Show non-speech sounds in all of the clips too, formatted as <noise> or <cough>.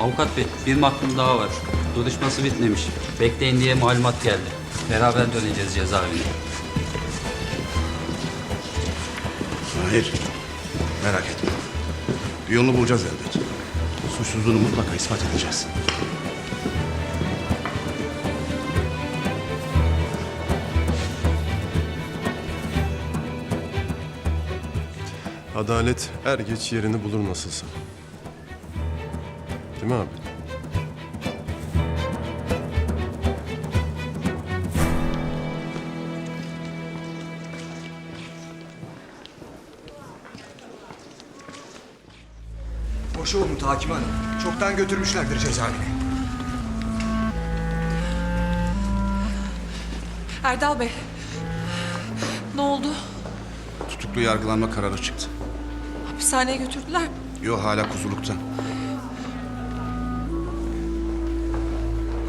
Avukat bey bir mahkum daha var. Duruşması bitmemiş. Bekleyin diye malumat geldi. Beraber döneceğiz cezaevine. Hayır. Merak etme. Bir yolunu bulacağız elbet. Suçsuzluğunu mutlaka ispat edeceğiz. Adalet er geç yerini bulur nasılsa. Mi abi? Boşu Umut Hakim Hanım. Çoktan götürmüşlerdir cezaevine. Erdal Bey. Ne oldu? Tutuklu yargılanma kararı çıktı. Hapishaneye götürdüler. mi? Yo hala kuzulukta.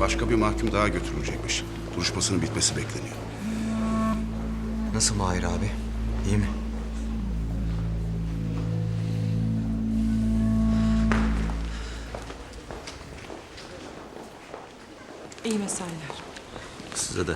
Başka bir mahkum daha götürülecekmiş. Duruşmasının bitmesi bekleniyor. Nasıl Mahir abi? İyi mi? İyi mesailer. Size de.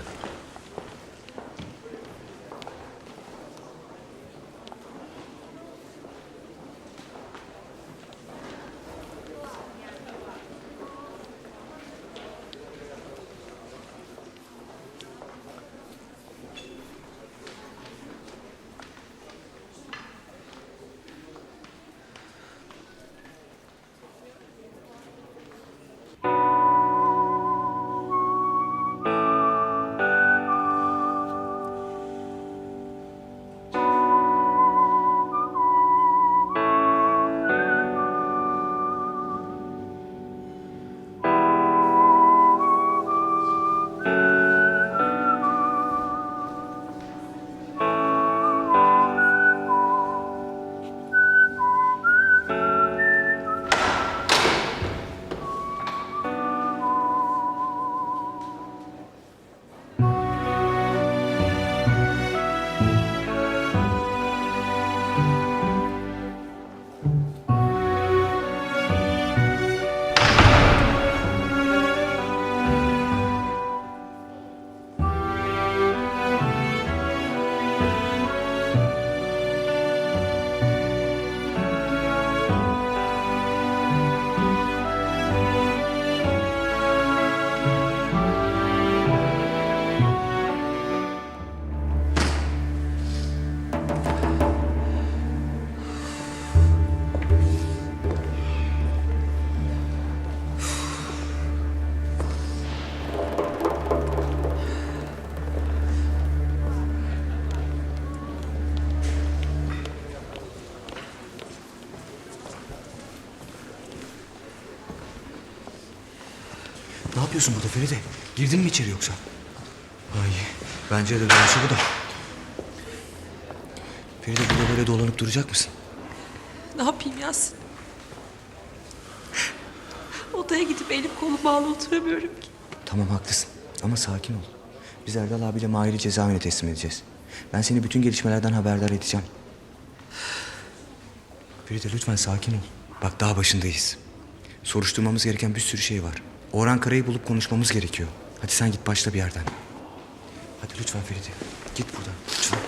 Yapıyorsun burada Feride? Girdin mi içeri yoksa? Ay, bence de doğrusu bu da. Feride burada böyle dolanıp duracak mısın? Ne yapayım Yasin? Odaya gidip elim kolum bağlı oturamıyorum ki. Tamam haklısın ama sakin ol. Biz Erdal abiyle Mahir'i cezaevine teslim edeceğiz. Ben seni bütün gelişmelerden haberdar edeceğim. Feride lütfen sakin ol. Bak daha başındayız. Soruşturmamız gereken bir sürü şey var. Orhan Kara'yı bulup konuşmamız gerekiyor. Hadi sen git başla bir yerden. Hadi lütfen Feride. Git buradan. Lütfen.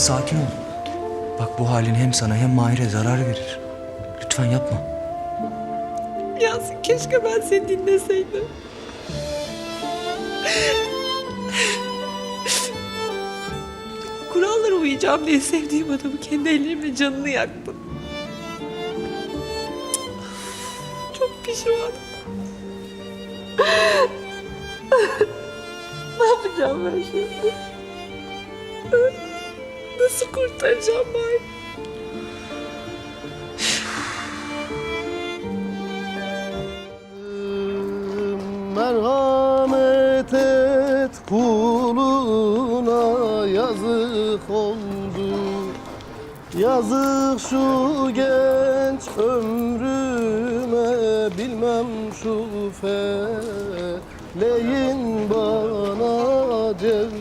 Sakin ol. Bak bu halin hem sana hem Mahir'e zarar verir. Lütfen yapma. Yasin keşke ben seni dinleseydim. Kurallara uyacağım diye sevdiğim adamı kendi ellerimle canını yaktım. Çok pişmanım. ne yapacağım ben şimdi? nasıl kurtaracağım ben? Merhamet et kuluna yazık oldu Yazık şu genç ömrüme bilmem şu feleğin bana cev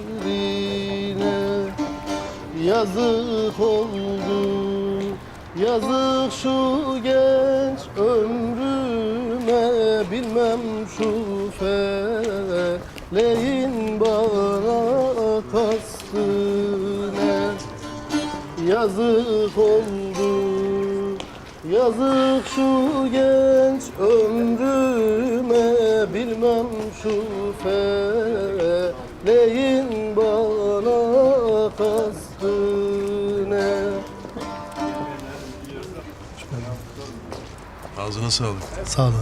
Yazık oldu Yazık şu genç ömrüme. Bilmem şu feleğin bana kastı ne. Yazık oldu Yazık şu genç ömrüme. Bilmem şu feleğin Ağzına sağlık. Sağ olun.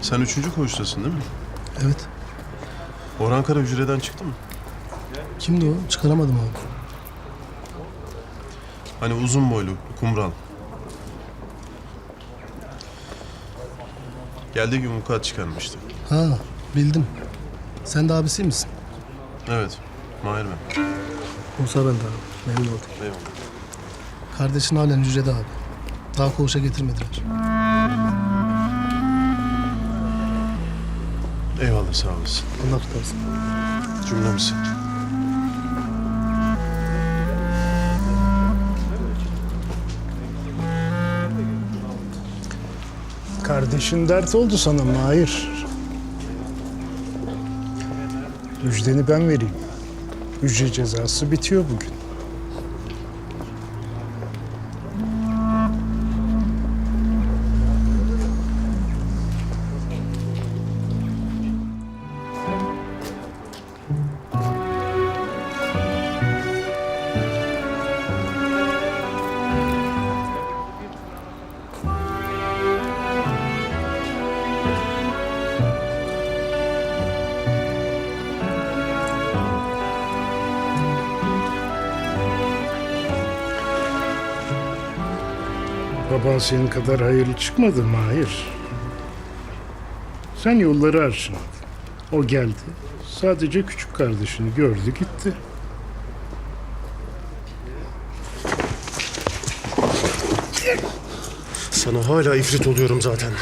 Sen üçüncü koğuştasın değil mi? Evet. Orhan Kara hücreden çıktı mı? Kimdi o? Çıkaramadım abi. Hani uzun boylu, kumral. Geldiği gün vukuat çıkarmıştı. Ha bildim. Sen de abisi misin? Evet, Mahir ben. Musa ben de abi. Memnun oldum. Eyvallah. Kardeşin halen hücrede abi. Daha koğuşa getirmediler. Eyvallah sağ olasın. Allah tutarsın. Cümlemizi. Kardeşin dert oldu sana Mahir. Müjdeni ben vereyim. Hücre cezası bitiyor bugün. Baban senin kadar hayırlı çıkmadı Mahir. Sen yolları arşınladın. O geldi. Sadece küçük kardeşini gördü gitti. Sana hala ifrit oluyorum zaten.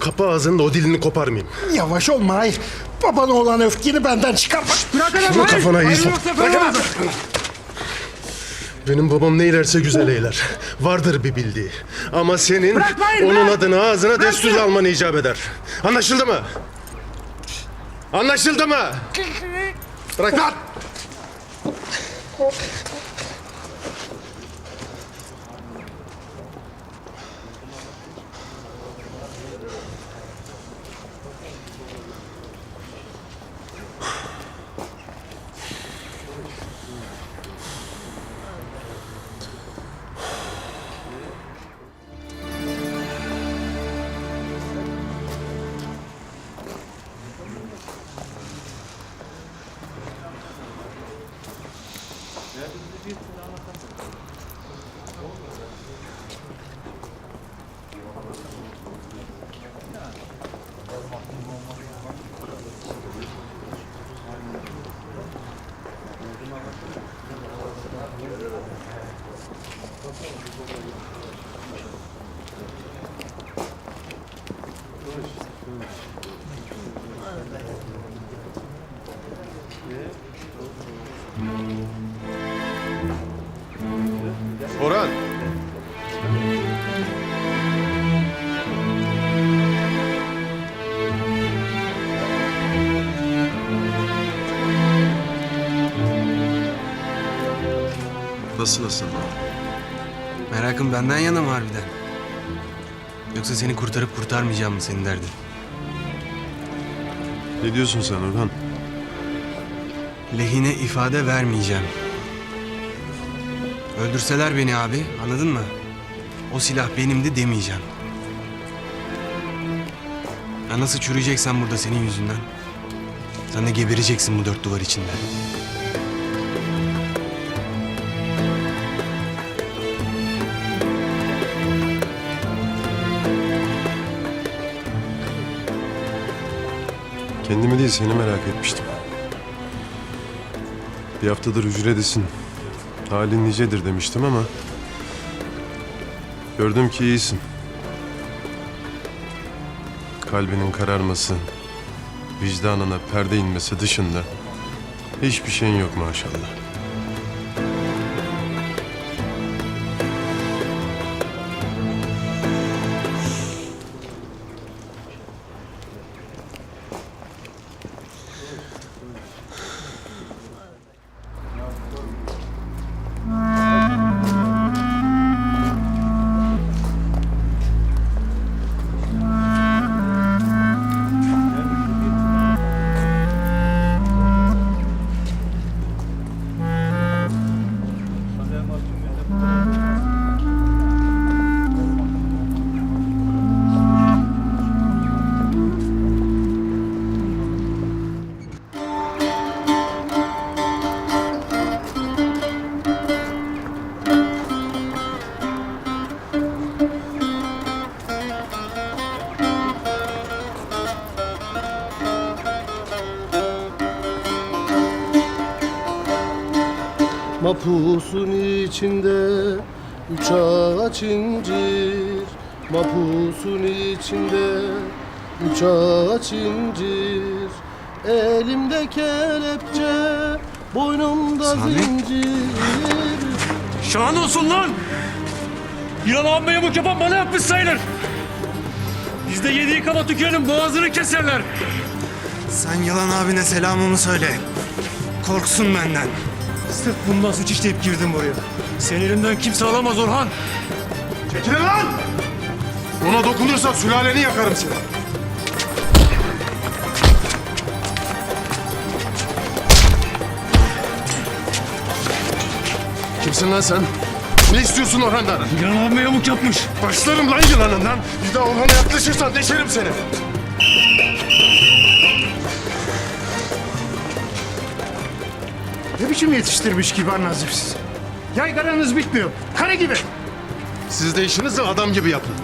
Kapı ağzını da o dilini koparmayayım. Yavaş ol Mahir. Babana olan öfkeni benden çıkarma. Bırak Şunu kafana iyi sok. Benim babam ne ilerse güzel eyler. Vardır bir bildiği. Ama senin onun adını ağzına destur alman icap eder. Anlaşıldı mı? Anlaşıldı mı? Bırak lan! Nasıl nasıl? Merakın benden yana mı harbiden? Yoksa seni kurtarıp kurtarmayacağım mı senin derdin? Ne diyorsun sen Orhan? Lehine ifade vermeyeceğim. Öldürseler beni abi, anladın mı? O silah benimdi demeyeceğim. Ya nasıl çürüyeceksen burada senin yüzünden? Sen de gebereceksin bu dört duvar içinde. Kendimi değil seni merak etmiştim. Bir haftadır hücredesin. Halin nicedir demiştim ama... Gördüm ki iyisin. Kalbinin kararması, vicdanına perde inmesi dışında hiçbir şeyin yok maşallah. Mapusun içinde üç ağaç incir Mapusun içinde üç ağaç incir Elimde kelepçe Boynumda zincir Şahan olsun lan! Yılan ağam yamuk yapan bana yapmış sayılır. Biz de yediği kaba tükenin boğazını keserler. Sen yılan abine selamımı söyle. Korksun benden. Sırf bundan suç işleyip girdim buraya. Senin elinden kimse alamaz Orhan. Çekilin lan! Ona dokunursan sülaleni yakarım seni. Kimsin lan sen? Ne istiyorsun Orhan'dan? Yılan ağam yamuk yapmış. Başlarım lan yılanından. Bir daha Orhan'a yaklaşırsan deşerim seni. Ne biçim yetiştirmiş kibar nazif sizi? Yaygaranız bitmiyor. Kare gibi. Siz de işinizi adam gibi yapın.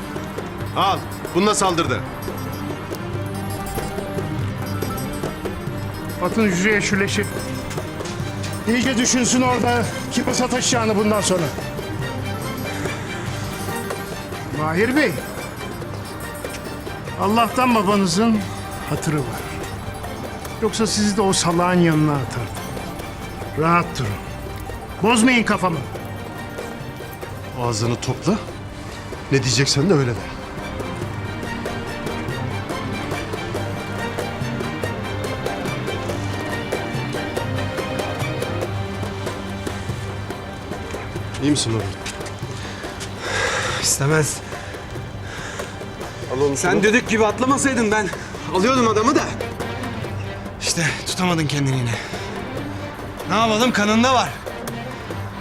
Al, bununla saldırdı. Atın hücreye şu leşi. İyice düşünsün orada kime sataşacağını bundan sonra. Mahir Bey. Allah'tan babanızın hatırı var. Yoksa sizi de o salağın yanına atardı. Rahat durun. Bozmayın kafamı. Ağzını topla. Ne diyeceksen de öyle de. İyi misin Orhan? İstemez. Al onu Sen düdük gibi atlamasaydın ben alıyordum adamı da. İşte tutamadın kendini yine. Ne yapalım kanında var.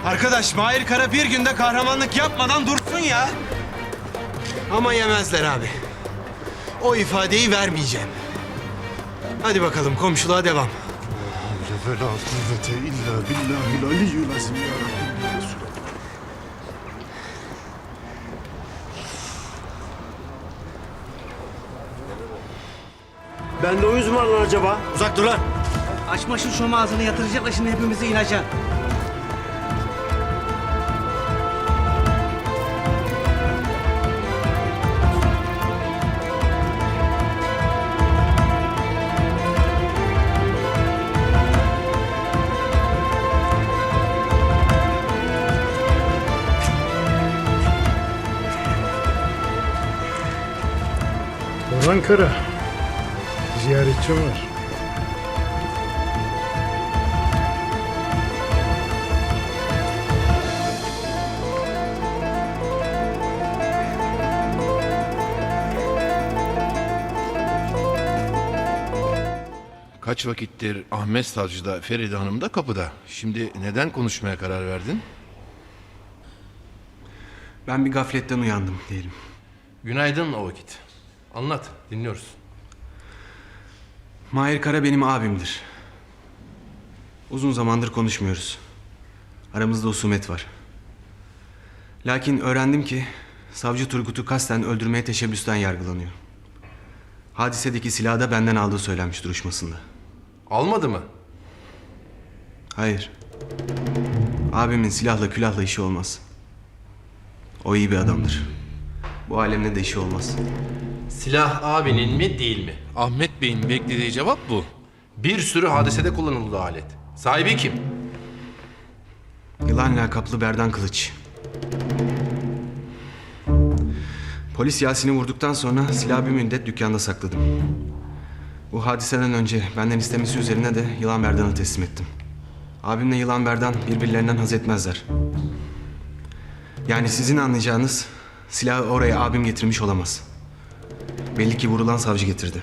Arkadaş Mahir Kara bir günde kahramanlık yapmadan dursun ya. Ama yemezler abi. O ifadeyi vermeyeceğim. Hadi bakalım komşuluğa devam. Ve la kuvvete illa billahil aliyyul azim ya Rabbi. Ben de o yüz mü var lan acaba? Uzak dur lan. Açma şu şom ağzını yatıracaklar şimdi hepimizi ilaca. Orhan Kara. Ziyaretçi var. Kaç vakittir Ahmet Savcı da Feride Hanım da kapıda. Şimdi neden konuşmaya karar verdin? Ben bir gafletten uyandım diyelim. Günaydın o vakit. Anlat, dinliyoruz. Mahir Kara benim abimdir. Uzun zamandır konuşmuyoruz. Aramızda husumet var. Lakin öğrendim ki savcı Turgut'u kasten öldürmeye teşebbüsten yargılanıyor. Hadisedeki silahı da benden aldığı söylenmiş duruşmasında. Almadı mı? Hayır. Abimin silahla külahla işi olmaz. O iyi bir adamdır. Bu alemle de işi olmaz. Silah abinin mi değil mi? Ahmet Bey'in beklediği cevap bu. Bir sürü hadisede kullanıldı alet. Sahibi kim? Yılan lakaplı Berdan Kılıç. Polis Yasin'i vurduktan sonra silahı bir müddet dükkanda sakladım. Bu hadiseden önce benden istemesi üzerine de Yılan Berdan'ı teslim ettim. Abimle Yılan Berdan birbirlerinden haz etmezler. Yani sizin anlayacağınız silahı oraya abim getirmiş olamaz. Belli ki vurulan savcı getirdi.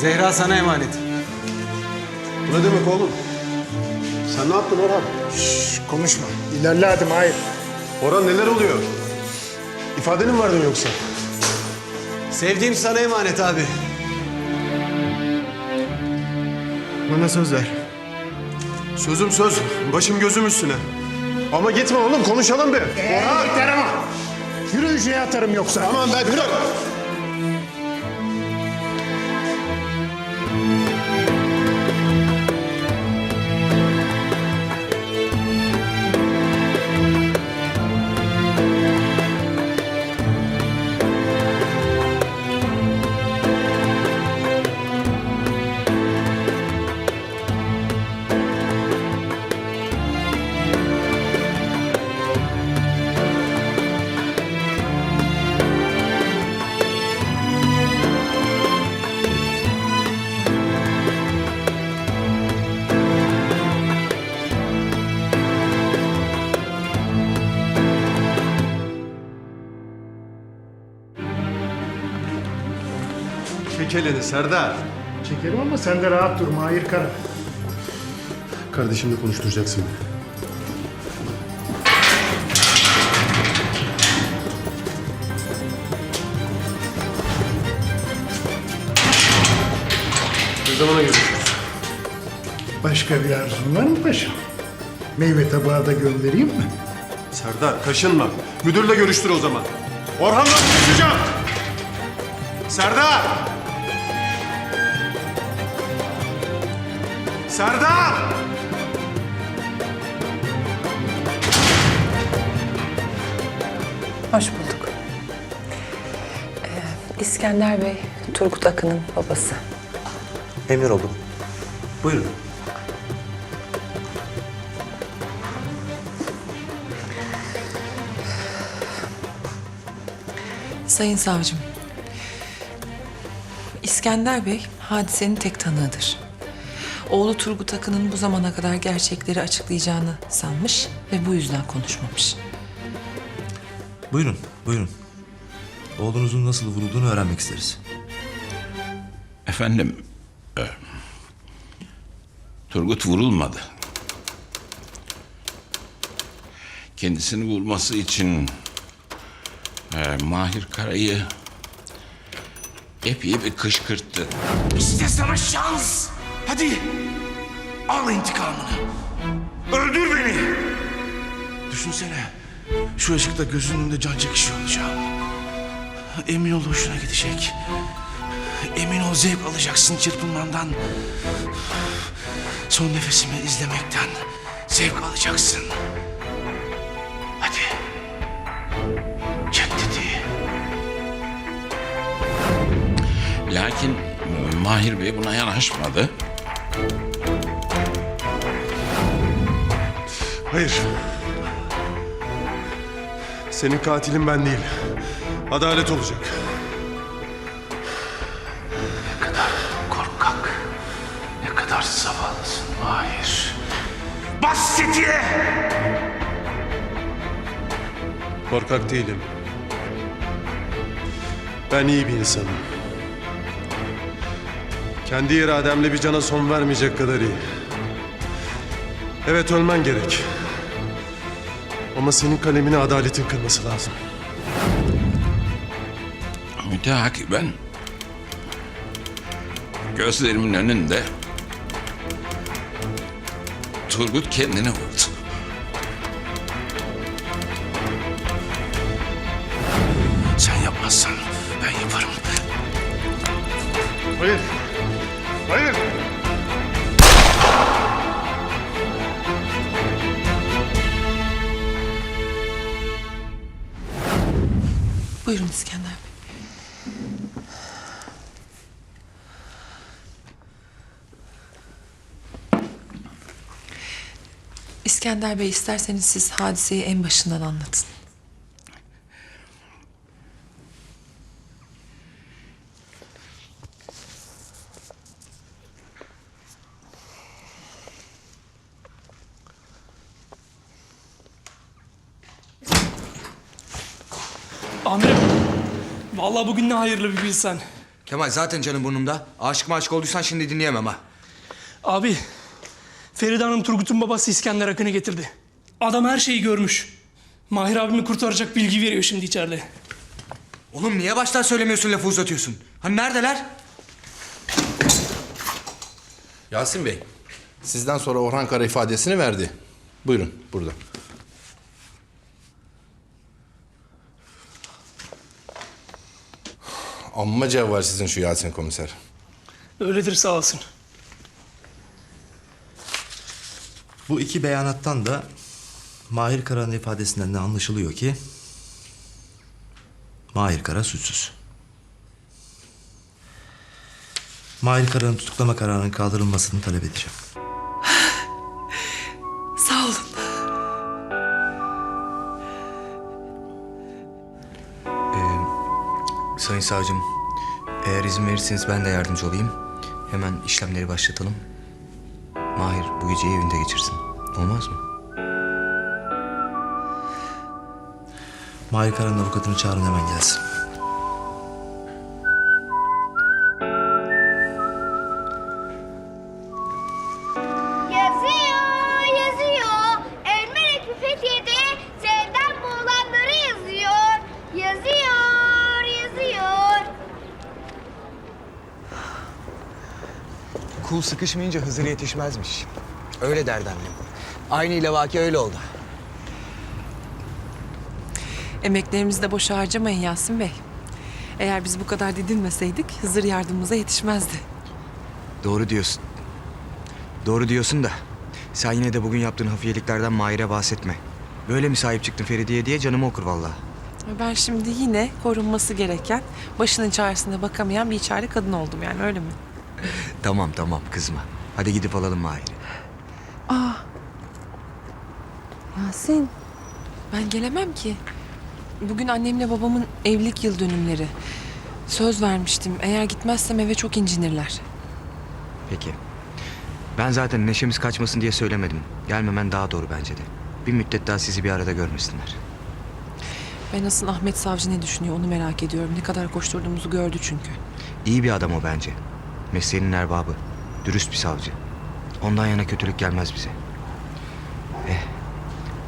Zehra sana emanet. Bu ne demek oğlum? Sen ne yaptın Orhan? Konuşma. İlerle hadi Mahir. Orhan neler oluyor? İfadeni mi verdin yoksa? Sevdiğim sana emanet abi. Bana söz ver. Sözüm söz. Başım gözüm üstüne. Ama gitme oğlum konuşalım bir. Orhan! Yeter ama. Yürüyüşe atarım yoksa. Aman be bırak. Elini Serdar. Çekerim ama sen de rahat dur Mahir Kara. Kardeşimle konuşturacaksın beni. Ne zamana görüşürüz? Başka bir arzun var mı paşam? Meyve tabağı da göndereyim mi? Serdar kaşınma. Müdürle görüştür o zaman. Orhan'la konuşacağım. Serdar! Serdar! Hoş bulduk. Ee, İskender Bey, Turgut Akın'ın babası. Emir oldum. Buyurun. Sayın savcım, İskender Bey hadisenin tek tanığıdır. Oğlu Turgut Akın'ın bu zamana kadar gerçekleri açıklayacağını sanmış ve bu yüzden konuşmamış. Buyurun, buyurun. Oğlunuzun nasıl vurulduğunu öğrenmek isteriz. Efendim, e, Turgut vurulmadı. Kendisini vurması için e, Mahir Kara'yı epey bir kışkırttı. İşte sana şans. Hadi. Al intikamını. Öldür beni. Düşünsene. Şu ışıkta gözünün önünde can çekişiyor olacağım. Emin ol hoşuna gidecek. Emin ol zevk alacaksın çırpınmandan. Son nefesimi izlemekten zevk alacaksın. Hadi. Çek tetiği. Lakin Mahir Bey buna yanaşmadı. Hayır. Senin katilin ben değil. Adalet olacak. Ne kadar korkak, ne kadar zavallısın Mahir. Bas tetiğe! Korkak değilim. Ben iyi bir insanım. Kendi irademle bir cana son vermeyecek kadar iyi. Evet ölmen gerek. Ama senin kalemini adaletin kırması lazım. Müteakiben gözlerimin önünde Turgut kendini vurdu. Sen yapmazsan ben yaparım. Hayır. Hayır. Buyurun İskender Bey. İskender Bey isterseniz siz hadiseyi en başından anlatın. Amirim. Vallahi bugün ne hayırlı bir bilsen. Kemal zaten canım burnumda. Aşık mı aşık olduysan şimdi dinleyemem ha. Abi. Feride Hanım Turgut'un babası İskender Akın'ı getirdi. Adam her şeyi görmüş. Mahir abimi kurtaracak bilgi veriyor şimdi içeride. Oğlum niye baştan söylemiyorsun lafı uzatıyorsun? Hani neredeler? Yasin Bey, sizden sonra Orhan Kara ifadesini verdi. Buyurun, burada. Amma cevval sizin şu Yasin komiser. Öyledir sağ olsun. Bu iki beyanattan da Mahir Kara'nın ifadesinden de anlaşılıyor ki Mahir Kara suçsuz. Mahir Kara'nın tutuklama kararının kaldırılmasını talep edeceğim. <sighs> Sağ olun. Sayın savcım, eğer izin verirseniz ben de yardımcı olayım. Hemen işlemleri başlatalım. Mahir bu geceyi evinde geçirsin. Olmaz mı? Mahir Kara'nın avukatını çağırın hemen gelsin. Sıkışmayınca Hızır yetişmezmiş. Öyle derdi annem. Aynı ile vaki öyle oldu. Emeklerimizi de boşa harcamayın Yasin Bey. Eğer biz bu kadar didinmeseydik Hızır yardımımıza yetişmezdi. Doğru diyorsun. Doğru diyorsun da sen yine de bugün yaptığın hafiyeliklerden Mahir'e bahsetme. Böyle mi sahip çıktın Feride'ye diye canımı okur vallahi. Ben şimdi yine korunması gereken, başının çaresine bakamayan bir içeride kadın oldum yani öyle mi? <laughs> Tamam tamam kızma. Hadi gidip alalım Mahir'i. Aa. Yasin. Ben gelemem ki. Bugün annemle babamın evlilik yıl dönümleri. Söz vermiştim. Eğer gitmezsem eve çok incinirler. Peki. Ben zaten neşemiz kaçmasın diye söylemedim. Gelmemen daha doğru bence de. Bir müddet daha sizi bir arada görmesinler. Ben asıl Ahmet Savcı ne düşünüyor onu merak ediyorum. Ne kadar koşturduğumuzu gördü çünkü. İyi bir adam o bence. Mesleğinin erbabı. Dürüst bir savcı. Ondan yana kötülük gelmez bize. Eh,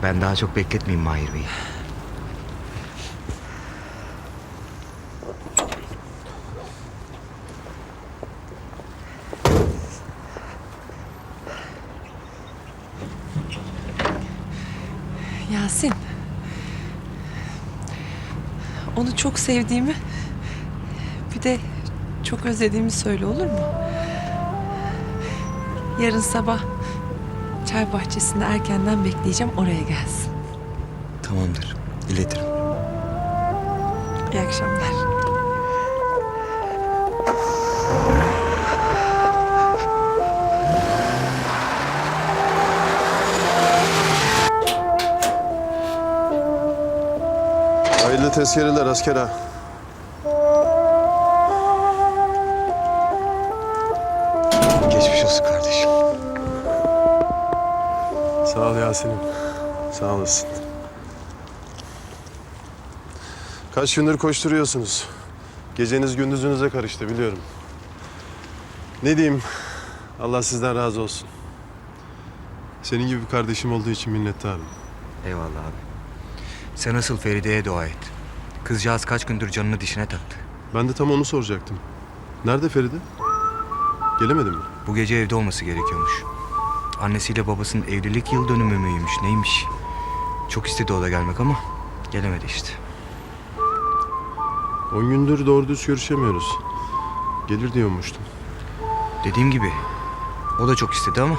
ben daha çok bekletmeyeyim Mahir Bey'i. Yasin. Onu çok sevdiğimi bir de çok özlediğimi söyle olur mu? Yarın sabah çay bahçesinde erkenden bekleyeceğim oraya gelsin. Tamamdır. İletirim. İyi akşamlar. Hayırlı tezkereler asker ha. Olsun kardeşim. Sağ ol Yasin'im. Sağ olasın. Kaç gündür koşturuyorsunuz. Geceniz gündüzünüze karıştı biliyorum. Ne diyeyim? Allah sizden razı olsun. Senin gibi bir kardeşim olduğu için minnettarım. Eyvallah abi. Sen asıl Feride'ye dua et. Kızcağız kaç gündür canını dişine taktı. Ben de tam onu soracaktım. Nerede Feride? Gelemedi mi? Bu gece evde olması gerekiyormuş. Annesiyle babasının evlilik yıl dönümü müymüş neymiş? Çok istedi o da gelmek ama gelemedi işte. On gündür doğru düz görüşemiyoruz. Gelir diyormuştum. Dediğim gibi o da çok istedi ama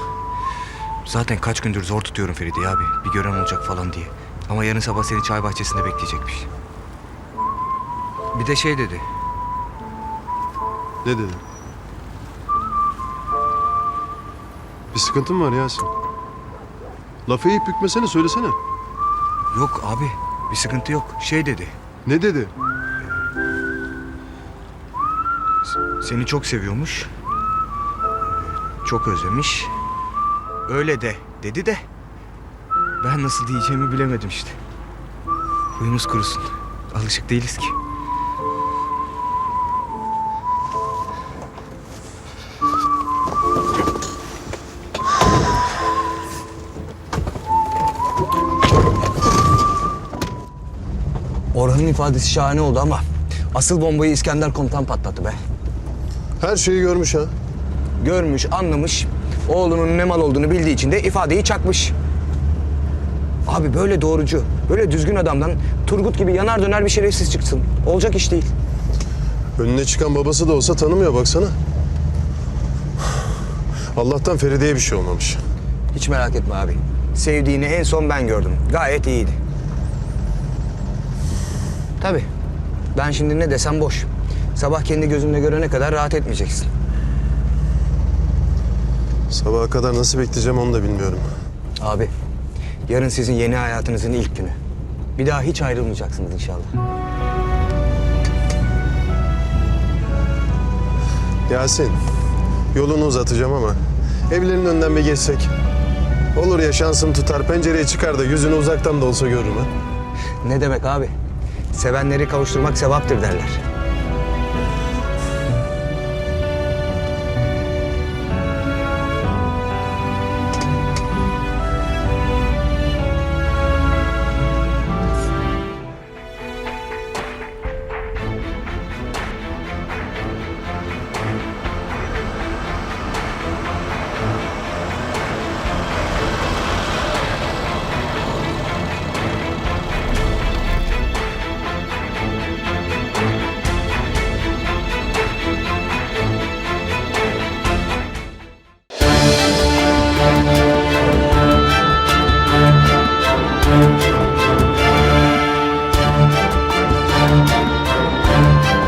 zaten kaç gündür zor tutuyorum Feride'yi abi. Bir gören olacak falan diye. Ama yarın sabah seni çay bahçesinde bekleyecekmiş. Bir de şey dedi. Ne dedi? Bir sıkıntın var Yasin. Lafı eğip bükmesene söylesene. Yok abi bir sıkıntı yok. Şey dedi. Ne dedi? Seni çok seviyormuş. Çok özlemiş. Öyle de dedi de. Ben nasıl diyeceğimi bilemedim işte. Huyumuz kurusun. Alışık değiliz ki. İfadesi şahane oldu ama asıl bombayı İskender komutan patlattı be. Her şeyi görmüş ha. Görmüş, anlamış. Oğlunun ne mal olduğunu bildiği için de ifadeyi çakmış. Abi böyle doğrucu, böyle düzgün adamdan Turgut gibi yanar döner bir şerefsiz çıksın. Olacak iş değil. Önüne çıkan babası da olsa tanımıyor baksana. Allah'tan Feride'ye bir şey olmamış. Hiç merak etme abi. Sevdiğini en son ben gördüm. Gayet iyiydi. Tabii. Ben şimdi ne desem boş. Sabah kendi gözünle görene kadar rahat etmeyeceksin. Sabaha kadar nasıl bekleyeceğim onu da bilmiyorum. Abi, yarın sizin yeni hayatınızın ilk günü. Bir daha hiç ayrılmayacaksınız inşallah. Yasin, yolunu uzatacağım ama evlerin önünden bir geçsek. Olur ya şansım tutar, pencereye çıkar da yüzünü uzaktan da olsa görürüm ha. Ne demek abi? Sevenleri kavuşturmak sevaptır derler.